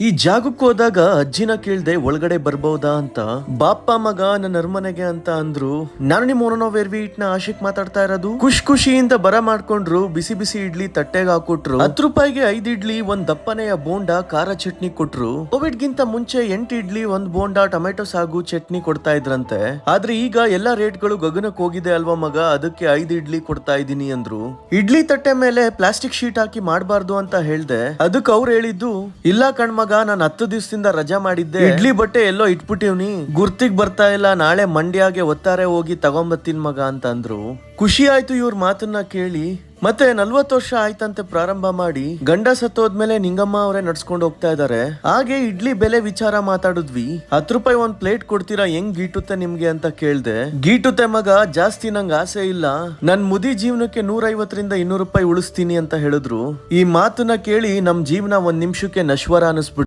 ಈ ಜಾಗಕ್ಕೆ ಹೋದಾಗ ಅಜ್ಜಿನ ಕೇಳ್ದೆ ಒಳಗಡೆ ಬರ್ಬೋದಾ ಅಂತ ಬಾಪ್ಪ ಮಗ ನನ್ನ ಅರ್ಮನೆಗೆ ಅಂತ ಅಂದ್ರು. ನಾನು ನಿಮ್ಮ ವೇರ್ವಿ ಇಟ್ನ ಆಶಿಕ್ ಮಾತಾಡ್ತಾ ಇರೋದು. ಖುಷ್ ಖುಷಿಯಿಂದ ಬರ ಮಾಡ್ಕೊಂಡ್ರು, ಬಿಸಿ ಬಿಸಿ ಇಡ್ಲಿ ತಟ್ಟೆಗೆ ಹಾಕೊಟ್ರು ಹತ್ತು ರೂಪಾಯಿಗೆ ಐದ್ ಇಡ್ಲಿ, ಒಂದ್ ದಪ್ಪನೆಯ ಬೋಂಡ, ಖಾರ ಚಟ್ನಿ ಕೊಟ್ರು. ಕೋವಿಡ್ ಗಿಂತ ಮುಂಚೆ ಎಂಟು ಇಡ್ಲಿ, ಒಂದ್ ಬೋಂಡ, ಟೊಮೆಟೊ ಸಾಗು ಚಟ್ನಿ ಕೊಡ್ತಾ ಇದ್ರಂತೆ. ಆದ್ರೆ ಈಗ ಎಲ್ಲಾ ರೇಟ್ಗಳು ಗಗನಕ್ಕೆ ಹೋಗಿದೆ ಅಲ್ವಾ ಮಗ? ಅದಕ್ಕೆ ಐದ್ ಇಡ್ಲಿ ಕೊಡ್ತಾ ಇದೀನಿ ಅಂದ್ರು. ಇಡ್ಲಿ ತಟ್ಟೆ ಮೇಲೆ ಪ್ಲಾಸ್ಟಿಕ್ ಶೀಟ್ ಹಾಕಿ ಮಾಡಬಾರ್ದು ಅಂತ ಹೇಳ್ದೆ. ಅದಕ್ಕೆ ಅವ್ರು ಹೇಳಿದ್ದು, ಇಲ್ಲ ಕಣ್ಮಗ ನಾನು ಹತ್ತು ದಿವಸದಿಂದ ರಜಾ ಮಾಡಿದ್ದೆ. ಇಡ್ಲಿ ಬಟ್ಟೆ ಎಲ್ಲೋ ಇಟ್ಬಿಟ್ಟಿವ್ನಿ ಗುರ್ತಿಗ್ ಬರ್ತಾ ಇಲ್ಲ ನಾಳೆ ಮಂಡ್ಯಾಗೆ ಒತ್ತಾರೆ ಹೋಗಿ ತಗೊಂಬತ್ತೀನಿ ಮಗ ಅಂತ ಅಂದ್ರು ಖುಷಿ ಆಯ್ತು ಇವ್ರ ಮಾತನ್ನ ಕೇಳಿ. ಮತ್ತೆ ನಲ್ವತ್ತು ವರ್ಷ ಆಯ್ತಂತೆ ಪ್ರಾರಂಭ ಮಾಡಿ ಗಂಡ ಸತ್ತೋದ್ಮೇಲೆ ನಿಂಗಮ್ಮ ಅವರೇ ನಡ್ಸ್ಕೊಂಡು ಹೋಗ್ತಾ ಇದಾರೆ. ಹಾಗೆ ಇಡ್ಲಿ ಬೆಲೆ ವಿಚಾರ ಮಾತಾಡಿದ್ವಿ. ಹತ್ತು ರೂಪಾಯಿ ಒಂದ್ ಪ್ಲೇಟ್ ಕೊಡ್ತೀರಾ, ಹೆಂಗ್ ಗೀಟುತ್ತೆ ನಿಮ್ಗೆ ಅಂತ ಕೇಳ್ದೆ. ಗೀಟುತ್ತೆ ಮಗ, ಜಾಸ್ತಿ ನಂಗ್ ಆಸೆ ಇಲ್ಲ. ನನ್ ಮುದಿ ಜೀವನಕ್ಕೆ ನೂರ ಐವತ್ತರಿಂದ ಇನ್ನೂರು ರೂಪಾಯಿ ಉಳಿಸ್ತೀನಿ ಅಂತ ಹೇಳಿದ್ರು. ಈ ಮಾತನ್ನ ಕೇಳಿ ನಮ್ ಜೀವನ ಒಂದ್ ನಿಮಿಷಕ್ಕೆ ನಶ್ವರ ಅನಿಸ್ಬಿಟ್ಟು